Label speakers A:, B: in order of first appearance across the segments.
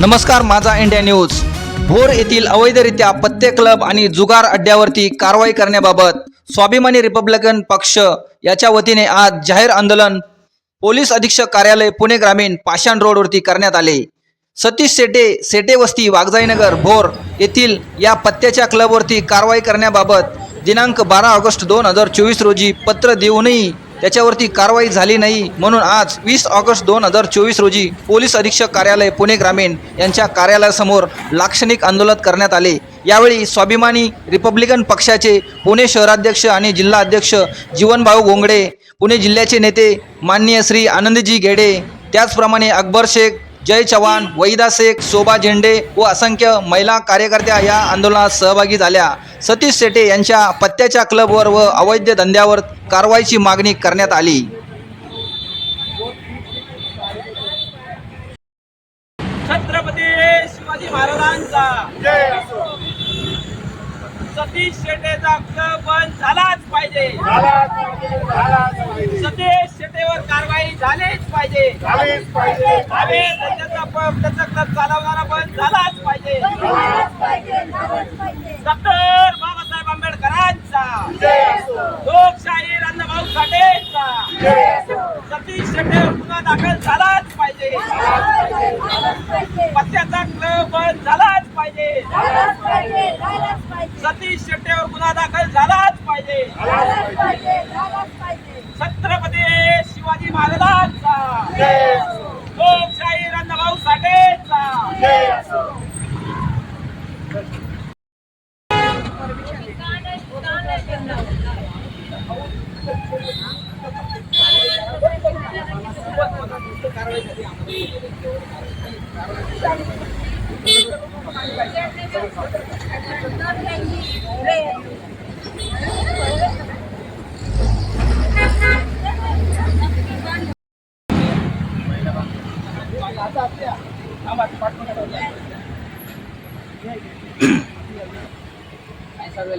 A: नमस्कार माझा India news. Bhor येथील अवैधरित्या पत्ते क्लब आणि जुगार अड्ड्यावरती कारवाई करण्याबाबत स्वाभिमानी रिपब्लिकन पक्ष याच्या वतीने आज जाहीर आंदोलन पोलीस अधीक्षक कार्यालय पुणे ग्रामीण पाषाण रोडवरती करण्यात आले. सतीश सेटे सेटे वस्ती वाघजाईनगर भोर येथील या पत्त्याच्या क्लबवरती कारवाई करण्याबाबत दिनांक बारा ऑगस्ट दोन हजार चोवीस रोजी पत्र देऊनही त्याच्यावरती कारवाई झाली नाही म्हणून आज वीस ऑगस्ट दोन हजार चोवीस रोजी पोलीस अधीक्षक कार्यालय पुणे ग्रामीण यांच्या कार्यालयासमोर लाक्षणिक आंदोलन करण्यात आले. यावेळी स्वाभिमानी रिपब्लिकन पक्षाचे पुणे शहराध्यक्ष आणि जिल्हा अध्यक्ष जीवनभाऊ गोंगडे पुणे जिल्ह्याचे नेते माननीय श्री आनंदजी घेडे त्याचप्रमाणे अकबर शेख जय चव्हाण वैदा शेख शोभा झेंडे व असंख्य महिला कार्यकर्त्या या आंदोलनात सहभागी झाल्या. सतीश शेटे यांच्या पत्त्याच्या क्लबवर व अवैध धंद्यावर कारवाईची मागणी करण्यात आली.
B: छत्रपती शिवाजी महाराजांचा सतीश शेटेचा क्लब बंद झालाच पाहिजे.
C: झालाच पाहिजे, झालाच पाहिजे.
B: सतीश शेटेवर कारवाई झालीच पाहिजे.
C: झालीच पाहिजे.
B: त्याचा प- त्याचा क्लब चालवणारा बंद झालाच पाहिजे. Yeah.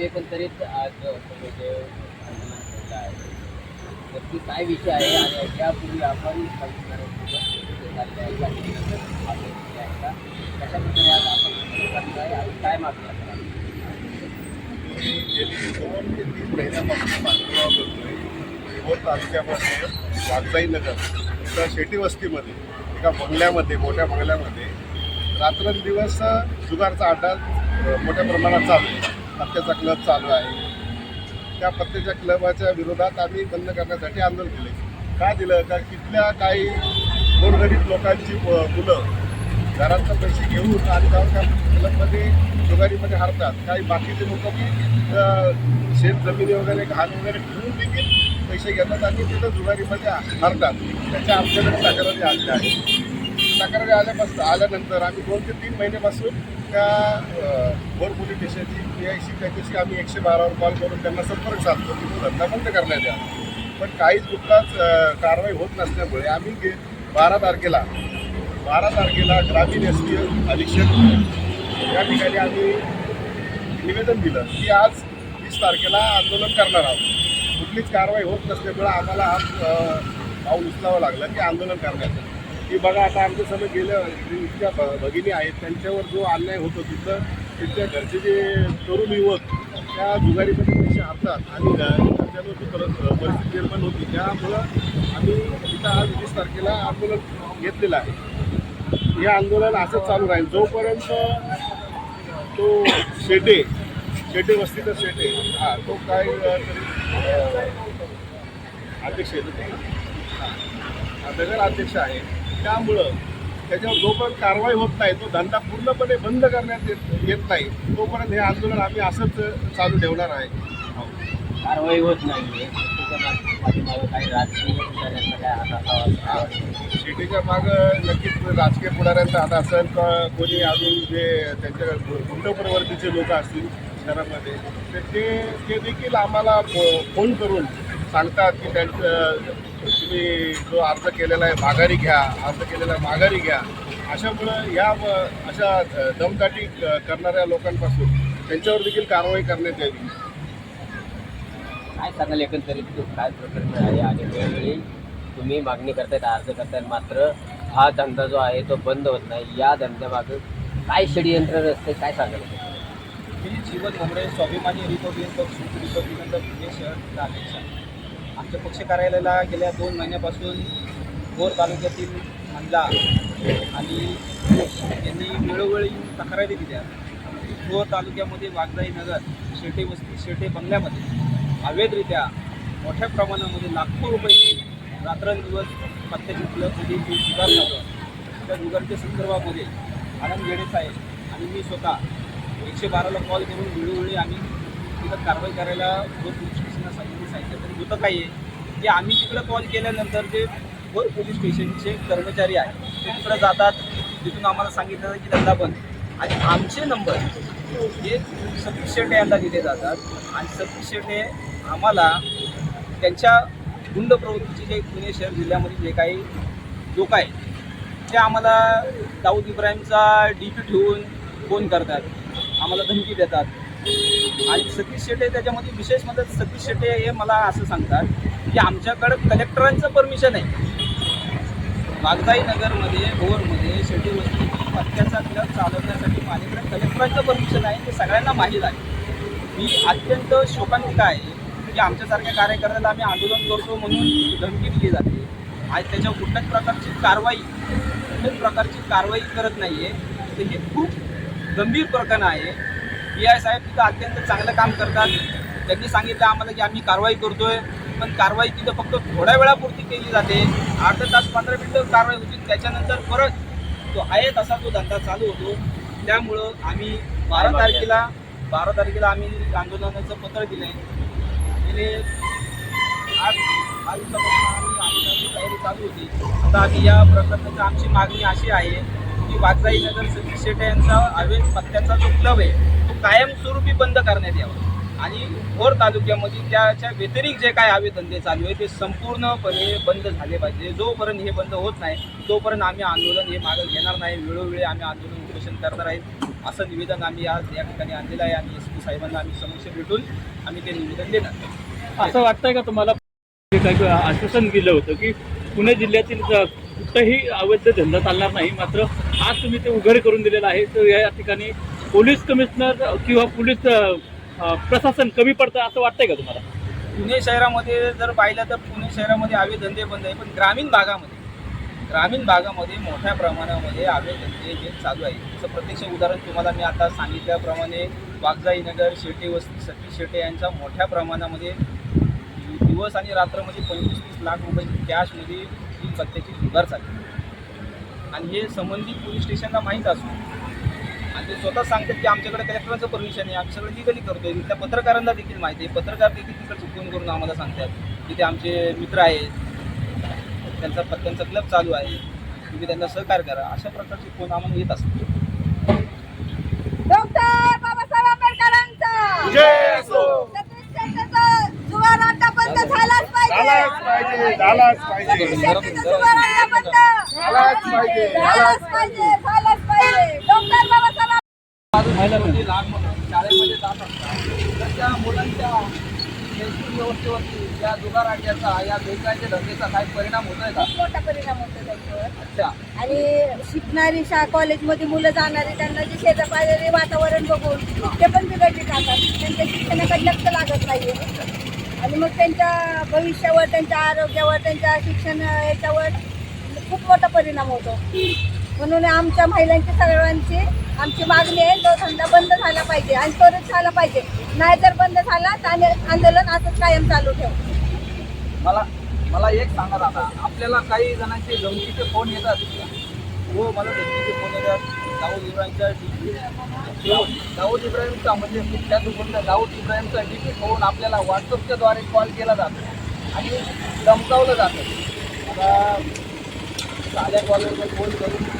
C: जय पण
D: काय आज तुम्ही जे आंदोलन नक्की काय विषय आहे आणि यापूर्वी आपण आज आपण काय मागणी
C: दोन ते तीन महिन्यापासून पाठपुरावा करतोय भोर तालुक्यामध्ये नगर इथं शेटी वस्तीमध्ये एका बंगल्यामध्ये मोठ्या बंगल्यामध्ये रात्रंदिवस जुगारचा अड्डा मोठ्या प्रमाणात चालू आहे पत्त्याचा क्लब चालू आहे. त्या पत्त्याच्या क्लबाच्या विरोधात आम्ही बंद करण्यासाठी आंदोलन केले का दिलं? का कितल्या काही गोरगरीब लोकांची मुलं घरातलं पैसे घेऊन आणि जाऊन त्या क्लबमध्ये जुगारीमध्ये हरतात. काही बाकीचे लोक की शेत जमिनी वगैरे घाण वगैरे ठेवून देखील पैसे घेतात आणि तिथं जुगारीमध्ये हरतात. त्याच्या आमच्याकडे तक्रारी आलेल्या आहेत. तक्रारी आल्यापासून आल्यानंतर आम्ही दोन ते तीन महिन्यापासून त्या अ, भोर पोलीस स्टेशनची पी आय सी त्याच्याशी आम्ही एकशे बारावर कॉल करून त्यांना संपर्क साधतो की तो धंदा बंद करण्यात या पण काहीच कुठलाच कारवाई होत नसल्यामुळे आम्ही गे बारा तारखेला बारा तारखेला ग्रामीण एस टी अधीक्षक या ठिकाणी आम्ही निवेदन दिलं की आज वीस तारखेला आंदोलन करणार आहोत. कुठलीच कारवाई होत नसल्यामुळे आम्हाला आज पाऊल उचलावं लागलं की आंदोलन करण्याचं. की बघा आता आमच्यासमोर गेल्या इतक्या भगिनी आहेत त्यांच्यावर जो अन्याय होतो तिथं त्यांच्या घरचे जे तरुण युवक त्या जुगारीमध्ये पैसे हरतात आणि घ- घरच्यांवर परिस्थिती निर्माण होती त्यामुळं आम्ही इथं आज वीस तारखेला आंदोलन घेतलेलं आहे. हे आंदोलन असंच चालू राहील. जोपर्यंत तो शेटे शेटे वस्तीचा शेटे हा तो काय अध्यक्ष आहे. नगर अध्यक्ष आहे. त्यामुळं त्याच्यावर जोपर्यंत कारवाई होत नाही तो धंदा पूर्णपणे बंद करण्यात येत येत नाही तोपर्यंत हे आंदोलन आम्ही असंच चालू ठेवणार आहे
D: कारवाई होत नाही?
C: शेतीच्या मागं नक्कीच राजकीय पुढाऱ्यांचा हात असेल का कोणी अजून जे त्यांच्या गुंतप्रवर्तीचे लोक असतील शहरामध्ये तर ते ते देखील आम्हाला फोन करून सांगतात की त्यांचं तुम्ही जो अर्ज केलेला आहे माघारी घ्या अर्ज केलेला आहे माघारी घ्या अशामुळं या अशा दमदाटी करणाऱ्या लोकांपासून त्यांच्यावर देखील कारवाई करण्यात यावी.
D: काय सांगाल एकंदरीत? काय प्रकरण आहे आणि वेळोवेळी तुम्ही मागणी करतायत अर्ज करतायत मात्र हा धंदा जो आहे तो बंद होत नाही. या धंद्यामागे काय षडयंत्र असते काय सांगायला
B: मी जीवन भोमरे स्वाभिमानी रिपब्लिक पक्ष रिपब्लिकनचा पुणे शहर जिल्हा अध्यक्ष आहे. आमच्या पक्ष कार्यालयाला गेल्या दोन महिन्यापासून भोर तालुक्यातील महिला आणि यांनी वेळोवेळी तक्रारी दिल्या. भोर तालुक्यामध्ये वागदाई नगर शेटे वस्ती शेटे बंगल्यामध्ये अवैधरित्या मोठ्या प्रमाणामध्ये लाखो रुपये रात्रंदिवस पत्त्याची फुलंमध्ये म्हणजे जे जुगार लावलं. त्या जुगारच्या संदर्भामध्ये आनंद गेडे साहेब आणि मी स्वतः एकशे बाराला कॉल करून वेळोवेळी आम्ही तिथं कारवाई करायला होत. सांगितलं तर तरी होतं काय आहे की आम्ही तिकडं कॉल केल्यानंतर जे भोर पोलीस स्टेशनचे कर्मचारी आहेत ते तिकडं जातात. तिथून आम्हाला सांगितलं की धंदा बंद. आणि आमचे नंबर हे सतीश शेटे यांना दिले जातात. आणि सतीश शेटे आम्हाला त्यांच्या गुंड प्रवृत्तीचे जे पुणे शहर जिल्ह्यामध्ये जे काही लोक आहेत ते आम्हाला दाऊद इब्राहिमचा डी पी ठेवून फोन करतात. आम्हाला धमकी देतात. आणि सतीश शेटे त्याच्यामध्ये विशेष म्हणतात सतीश शेटे हे मला असं सांगतात की आमच्याकडं कलेक्टरांचं परमिशन आहे. वाघजाई नगरमध्ये भोरमध्ये शेटी वस्ती पत्त्याचा क्लब चालवण्यासाठी माझ्याकडे कलेक्टरांचं परमिशन आहे ते सगळ्यांना माहीत आहे. मी अत्यंत शोकांतिका आहे की आमच्यासारख्या कार्यकर्त्याला आम्ही आंदोलन करतो म्हणून धमकी दिली जाते. आणि त्याच्यावर कुठल्याच प्रकारची कारवाई कुठल्याच प्रकारची कारवाई करत नाही आहे तर हे खूप गंभीर प्रकरण आहे. पी आय साहेब तिथं अत्यंत चांगलं काम करतात. त्यांनी सांगितलं आम्हाला की आम्ही कारवाई करतोय पण कारवाई तिथं फक्त थोड्या वेळापुरती केली जाते. अर्धा तास पंधरा मिनटं कारवाई होती. त्याच्यानंतर परत तो आहे तसा तो धंदा चालू होतो. त्यामुळं आम्ही बारा तारखेला बारा तारखेला आम्ही आंदोलनाचं पत्र दिलं आहे गेले आठ आठ दिवसापासून आम्ही आंदोलनाची तयारी चालू होती. आता आम्ही या प्रकरणाची आमची मागणी अशी आहे की वाजराई नगर सतीश शेटे यांचा अवैध पत्त्याचा जो क्लब आहे कायमस्वरूपी बंद करण्यात यावं. आणि भोर तालुक्यामध्ये त्याच्या व्यतिरिक्त जे काय हवे धंदे चालू आहे ते संपूर्णपणे बंद झाले पाहिजे. जोपर्यंत हे बंद होत नाही तोपर्यंत आम्ही आंदोलन हे मागं घेणार नाही. वेळोवेळी आम्ही आंदोलन उपोषण करणार आहे असं निवेदन आम्ही आज या ठिकाणी आणलेलं आहे. आणि एस पी साहेबांना आम्ही समक्ष भेटून आम्ही ते निवेदन देणार
E: असं वाटतंय का तुम्हाला? काही आश्वासन दिलं होतं की पुणे जिल्ह्यातील कुठंही अवैध धंदा चालणार नाही. मात्र आज तुम्ही ते उघड करून दिलेलं आहे. तर या ठिकाणी पोलीस कमिशनर किंवा पोलीस प्रशासन कमी पडतं असं वाटतंय का तुम्हाला?
B: पुणे शहरामध्ये जर पाहिलं तर पुणे शहरामध्ये आवे धंदे बंद आहे पण ग्रामीण भागामध्ये ग्रामीण भागामध्ये मोठ्या प्रमाणामध्ये आवे धंदे हे चालू आहे. जसं प्रत्यक्ष उदाहरण तुम्हाला मी आता सांगितल्याप्रमाणे वागजाईनगर शेटे वस्ती सतीश शेटे यांचा मोठ्या प्रमाणामध्ये दिवस आणि रात्रमध्ये पंचवीस तीस लाख रुपये कॅशमध्ये ही पत्त्याची जुगार चालली. आणि हे संबंधित पोलीस स्टेशनला माहीत असून आणि ते स्वतः सांगतात की आमच्याकडे कलेक्टरांचं परमिशन आहे आम्ही सगळं लिगली करतोय. त्या पत्रकारांना देखील माहिती आहे. पत्रकार देखील तिकडचे फोन करून आम्हाला सांगतात की ते आमचे मित्र आहेत. त्यांचा त्यांचा क्लब चालू आहे. तुम्ही त्यांना सहकार्य करा. अशा प्रकारचे फोन आम्हाला येत असतात.
F: झालाच पाहिजे.
C: झालाच पाहिजे झालाच पाहिजे.
B: शाळेमध्ये जात असतात. तर त्या मुलांच्या व्यवस्थेवरती या जुगार अड्ड्याचा या बेकायच्या धंद्याचा काही परिणाम का?
F: खूप मोठा परिणाम होतो त्याच्यावर.
B: अच्छा.
F: आणि शिकणारी शाळा कॉलेजमध्ये मुलं जाणारी त्यांना जे शेजापाजारी वातावरण बघून ते पण बिघडले जातात. त्यांच्या शिक्षणाकडे लक्ष लागत नाहीये. आणि मग त्यांच्या भविष्यावर त्यांच्या आरोग्यावर त्यांच्या शिक्षण याच्यावर खूप मोठा परिणाम होतो. म्हणून आमच्या महिलांची सगळ्यांची आमची मागणी आहे तो धंदा बंद झाला पाहिजे आणि त्वरित झाला पाहिजे. नाही जर बंद झाला तर आंदोलन असंच कायम चालू ठेवू.
B: मला मला एक सांगा दादा. आपल्याला काही जणांचे धमकीचे फोन येतात. हो मला धमकीचे फोन येतात. दाऊद इब्राहिमच्या डी हो, दाऊद इब्राहिमचा म्हणजे कुठल्या दुकानचा दाऊद इब्राहिमचा डीपी फोन आपल्याला व्हॉट्सअपच्याद्वारे कॉल केला जातो आणि धमकावलं जातं. आता साध्या कॉलवर फोन करून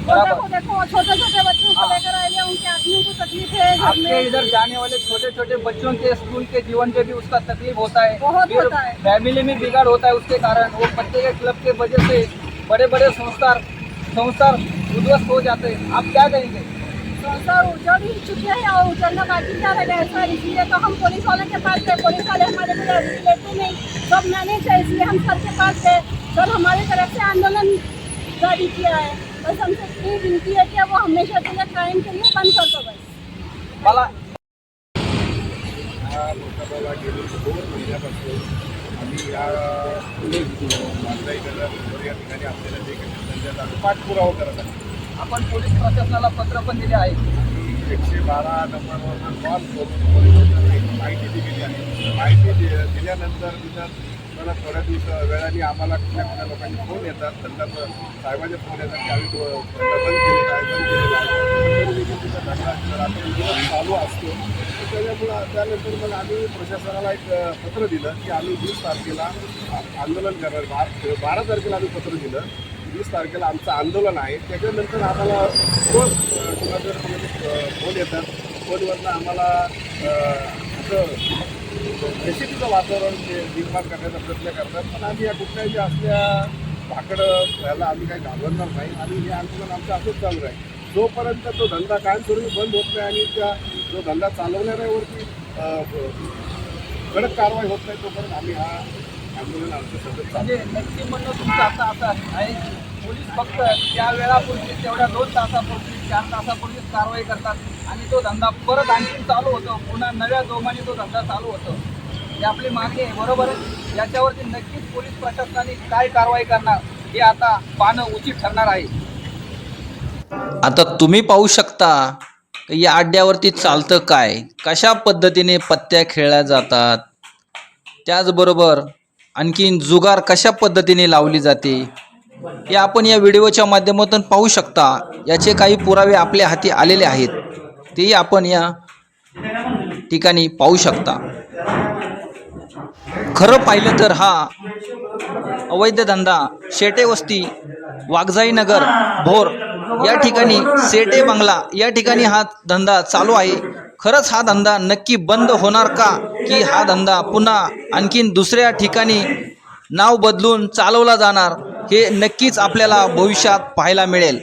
F: देखो छोटे छोटे बच्चों को लेकर आए हैं उनके आदमियों को तकलीफ़ है
B: आपके इधर जाने वाले छोटे छोटे बच्चों के स्कूल के जीवन पे भी उसका तकलीफ़ होता है।
F: बहुत होता है।
B: फैमिली में बिगाड़ होता है उसके कारण वो पत्ते के क्लब के वजह से बड़े बड़े संस्थान संस्थान उद्ध्वस्त हो जाते हैं। आप क्या कहेंगे?
F: सर उजड़ ही चुके हैं और उजड़ना बाकी क्या रह गया सर इसलिए तो हम पुलिस वाले के पास गए। पुलिस वाले हमारे रिस्क लेते नहीं। सब मैनेज है इसलिए हम सर के पास गए। सर हमारी तरफ़ से आंदोलन जारी किया है। बस हमसे इतनी विनती है कि वो हमेशा के लिए टाइम के लिए बंद कर दो बस.
B: मला
C: हा लोकसभेला गेली दोन महिन्यापासून. आम्ही या ठिकाणी आपल्याला जे काही त्यांच्या पाठपुरावा करत आहे.
B: आपण पोलीस प्रशासनाला पत्र पण दिले आहे.
C: एकशे बारा नंबरवर कॉल करून पोलिसांना माहिती दिलेली आहे. माहिती दि- दिल्यानंतर तिथं परत थोड्या दिवस वेळाने आम्हाला कुठल्या कुठल्या लोकांनी फोन येतात. धंदा साहेबांचे फोन येतात की आम्ही तो बंद केलेला आहे बंद केलेला आहे चालू असतो. तर त्याच्यामुळं त्यानंतर मग आम्ही प्रशासनाला एक पत्र दिलं की आम्ही वीस तारखेला आंदोलन करणार. बारा बारा तारखेला आम्ही पत्र दिलं. वीस तारखेला आमचं आंदोलन आहे. त्याच्यानंतर आम्हाला फोन अ, फोन येतात? फोनवरनं आम्हाला असं रेसिपीचं वातावरण जे निर्माण करण्याचा प्रयत्न करतात. पण आम्ही या कुठल्याही असल्या भाकडं याला आम्ही काही घाबरणार नाही. आणि हे आंदोलन आमचं असंच चालू आहे जोपर्यंत तो धंदा कायमस्वरूपी बंद होत नाही आणि त्या जो धंदा चालवणाऱ्यावरती कडक कारवाई होत नाही तोपर्यंत आम्ही हा आंदोलन आमचं सतत चालू
B: म्हणजे नक्की म्हणणं तुमचं असं असं आहे पोलीस फक्त त्या वेळापूर्वी तेवढ्या दोन तासापूर्वी चार तासापूर्वीच कारवाई करतात आणि तो धंदा परत आणखी चालू होतो. पुन्हा नव्या जोमाने तो धंदा चालू होतो. ही आपली मागणी आहे बरोबर याच्यावरती नक्कीच पोलीस प्रशासनाने काय कारवाई करणार हे आता पाहणं उचित ठरणार आहे.
A: आता तुम्ही पाहू शकता या अड्ड्यावरती चालतं काय? कशा पद्धतीने पत्त्या खेळल्या जातात? त्याचबरोबर आणखीन जुगार कशा पद्धतीने लावली जाते? हे आपण या व्हिडिओच्या माध्यमातून पाहू शकता. याचे काही पुरावे आपल्या हाती आलेले आहेत. तेही आपण या ठिकाणी पाहू शकता. खरं पाहिलं तर हा अवैध धंदा शेटे वस्ती वाघजाई नगर भोर या ठिकाणी सेटे बंगला या ठिकाणी हा धंदा चालू आहे. खरंच हा धंदा नक्की बंद होणार का? की हा धंदा पुन्हा आणखीन दुसऱ्या ठिकाणी नाव बदलून चालवला जाणार? हे नक्कीच आपल्याला भविष्यात पाहायला मिळेल.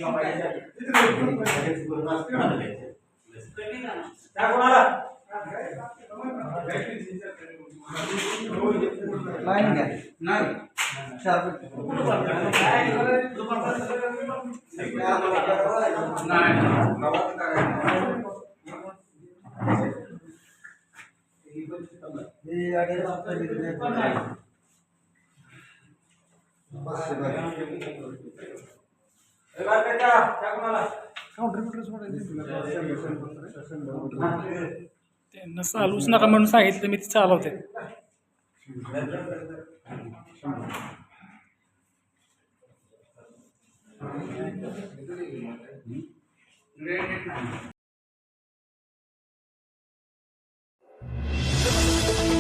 G: त्यांना चालूच नका म्हणून सांगितलं मी ते चालवते Thank you.